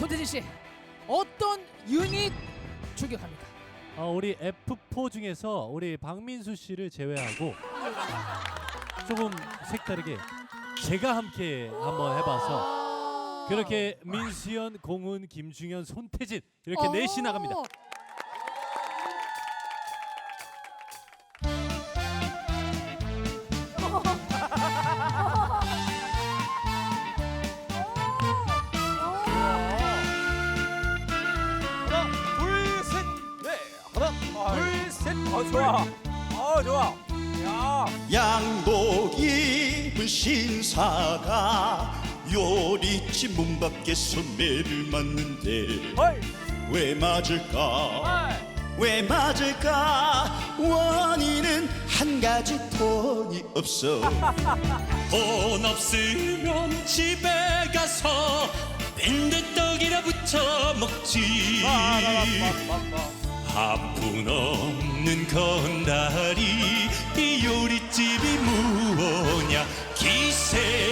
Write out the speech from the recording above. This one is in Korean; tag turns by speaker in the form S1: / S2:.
S1: 손태진 씨 어떤 유닛 출격합니까?
S2: 어, 우리 F4 중에서 우리 박민수 씨를 제외하고 조금 색다르게 제가 함께 한번 해봐서 그렇게 민수현, 공훈, 김중현, 손태진 이렇게
S1: 어.
S2: 넷이 나갑니다.
S3: 둘, 셋. 어, 좋아. 어, 좋아. 야.
S4: 양복 입은 신사가 요리집 문 밖에서 매를 맞는데
S3: 헐.
S4: 왜 맞을까
S3: 헐.
S4: 왜 맞을까 원인은 한 가지 돈이 없어 돈 없으면 집에 가서 밴드떡이나 부쳐 먹지 한푼 없는 건다리 이 요리집이 무엇냐? 무엇냐